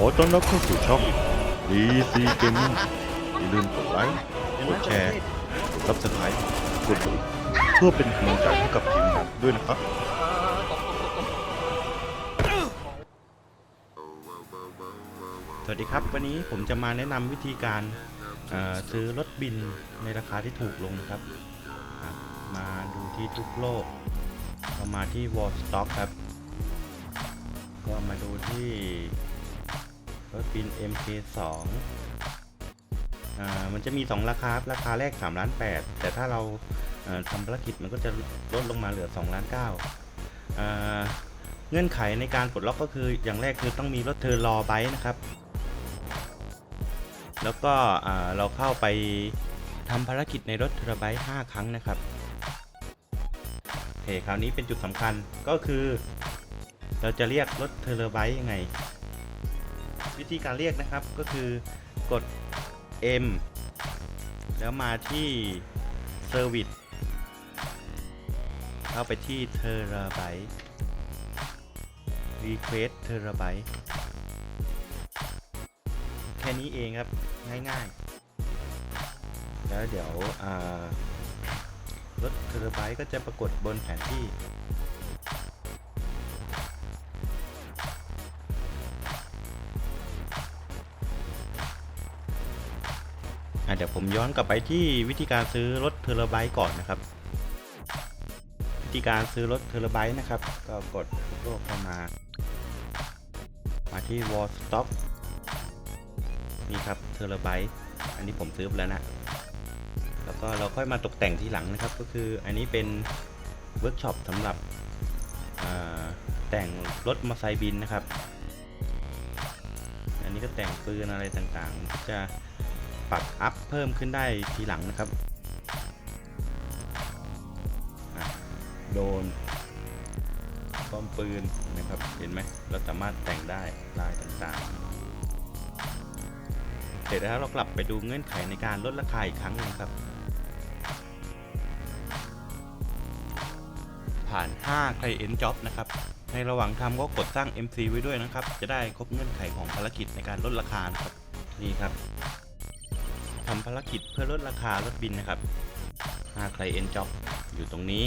อต้อนรับเข้าสู่ช่อง DC Gaming อย่าลืมกดไลค์ กดแชร์ กด Subscribe กดกระดิ่งเพื่อเป็นกำลังใจให้กับทีมงานด้วยนะครับ สวัสดีครับ วันนี้ผมจะมาแนะนำวิธีการเอ่อซื้อรถบินในราคาที่ถูกลงนะครับอะมาดูที่ทุกโลกเรามาที่ Wall Stock ครับ ก็มาดูที่ รถบิน MK2 อ่ามันจะมี 2 ราคา ราคาแรก3ล้าน8แต่ถ้าเราทำภารกิจมันก็จะลดลงมาเหลือ2ล้าน9อ่าเงื่อนไขในการปลดล็อกก็คืออย่างแรกคือต้องมีรถเทอร์รอไบค์นะครับ แล้วก็เราเข้าไปทำภารกิจในรถเทอร์ไบค์5ครั้งนะครับโอเคคราวนี้เป็นจุดสำคัญก็คือ เราจะเรียกรถเทอร์ไบค์ยังไง วิธีการเรียกนะครับก็คือกด M แล้วมาที่ Service เข้าไปที่เทอร์ไบต์ Request เทอร์ไบต์แค่นี้เองครับง่ายๆ แล้วเดี๋ยวรถเทอร์ไบต์ก็จะปรากฏบนแผนที่ เดี๋ยวผมย้อนกลับไปที่วิธีการซื้อรถเทอร์ไบต์ก่อนนะครับ วิธีการซื้อรถเทอร์ไบต์นะครับ ก็กดโลกเข้ามา มาที่ Wall Stock นี่ครับเทอร์ไบต์อันนี้ผมซื้อไปแล้วนะ แล้วก็เราค่อยมาตกแต่งทีหลังนะครับ ก็คืออันนี้เป็นเวิร์กช็อปสำหรับแต่งรถมอเตอร์ไซค์บินนะครับ อันนี้ก็แต่งปืนอะไรต่างๆ จะ ปรับอัพเพิ่มขึ้นได้ทีหลังนะครับโดนป้อมปืนนะครับ เห็นไหมเราสามารถแต่งได้ลายต่างๆ เสร็จแล้วเรากลับไปดูเงื่อนไขในการลดราคาอีกครั้งหนึงครับ ผ่าน 5 Client Job นะครับในระหว่างทำก็กดสร้าง MC ไว้ด้วยนะครับ จะได้ครบเงื่อนไขของภารกิจในการลดราคาครับ นี่ครับ ทำภารกิจเพื่อลดราคารถบินนะครับ หาใครเอ็นจ็อบอยู่ตรงนี้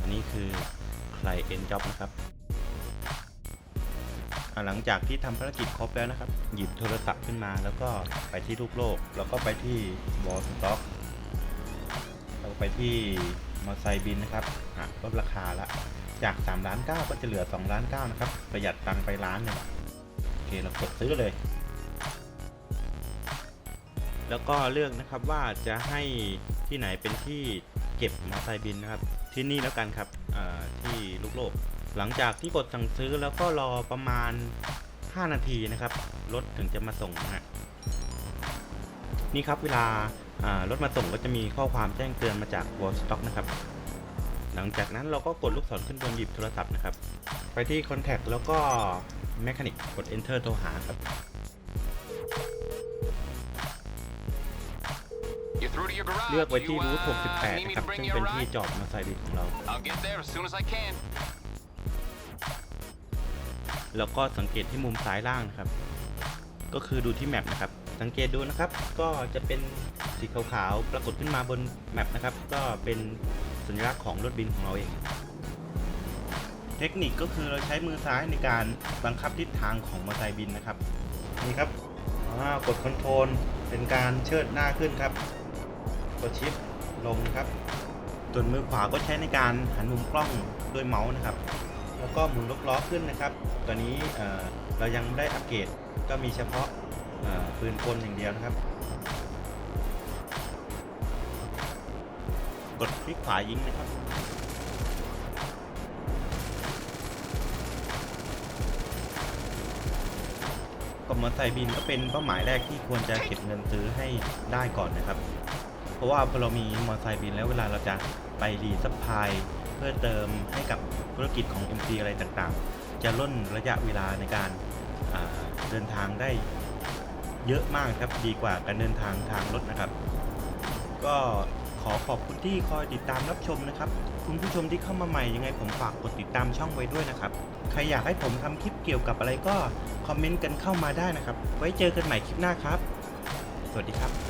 อันนี้คือใครเอ็นจ็อบนะครับ หลังจากที่ทำภารกิจครบแล้วนะครับ หยิบโทรศัพท์ขึ้นมาแล้วก็ไปที่ทุกโลก แล้วก็ไปที่วอลสต็อกแล้วไปที่มอไซค์บินนะครับลดราคาละจาก3ล้าน9ก็จะเหลือ2ล้าน9นะครับ ประหยัดตังค์ไปล้านหนึ่งโอเค เรากดซื้อเลย แล้วก็เลือกนะครับว่าจะให้ที่ไหนเป็นที่เก็บมอเตอร์ไซค์บินนะครับ ที่นี่แล้วกันครับที่ลูกโลก หลังจากที่กดสั่งซื้อแล้วก็รอประมาณ 5 นาทีนะครับรถถึงจะมาส่งนะนี่ครับเวลารถมาส่งก็จะมีข้อความแจ้งเตือนมาจาก Wall Stock นะครับ หลังจากนั้นเราก็กดลูกศรขึ้นบนหยิบโทรศัพท์นะครับ ไปที่ Contact แล้วก็ Mechanic กด Enter โทรหาครับ เลือกไว้ที่ You, รูท uh, 68 need me นะครับ to bring ซึ่ง you a เป็นที่ ride? จอดมอเตอร์ไซค์บินของเรา I'll get there as soon as I can. แล้วก็สังเกตที่มุมซ้ายล่างนะครับ ก็คือดูที่แมปนะครับ สังเกตดูนะครับ ก็จะเป็นสีขาวๆ ปรากฏขึ้นมาบนแมปนะครับ ก็เป็นสัญลักษณ์ของรถบินของเราเอง เทคนิคก็คือเราใช้มือซ้ายในการบังคับทิศทางของมอเตอร์ไซค์บินนะครับ นี่ครับอ่ากดคอนโทรลเป็นการเชิดหน้าขึ้นครับ กดชิปลงครับส่วนมือขวาก็ใช้ในการหันมุมกล้องด้วยเมาส์นะครับ แล้วก็หมุนลูกล้อขึ้นนะครับตัวนี้เเรายังไม่ได้อัปเกรดก็มีเฉพาะปืนกลอย่างเดียวนะครับ กดคลิกขวายิงนะครับก็มอเตอร์ไซค์บินก็เป็นเป้าหมายแรกที่ควรจะเก็บเงินซื้อให้ได้ก่อนนะครับ เพราะว่าพอเรามีมอเตอร์ไซค์บินแล้วเวลาเราจะไปรีซัพพลายเพื่อเติมให้กับธุรกิจของ MC อะไรต่างๆ จะล่นระยะเวลาในการเดินทางได้เยอะมากครับดีกว่าการเดินทางทางรถนะครับ ก็ขอขอบคุณที่คอยติดตามรับชมนะครับ คุณผู้ชมที่เข้ามาใหม่ยังไงผมฝากกดติดตามช่องไว้ด้วยนะครับ ใครอยากให้ผมทำคลิปเกี่ยวกับอะไรก็คอมเมนต์กันเข้ามาได้นะครับ ไว้เจอกันใหม่คลิปหน้าครับ สวัสดีครับ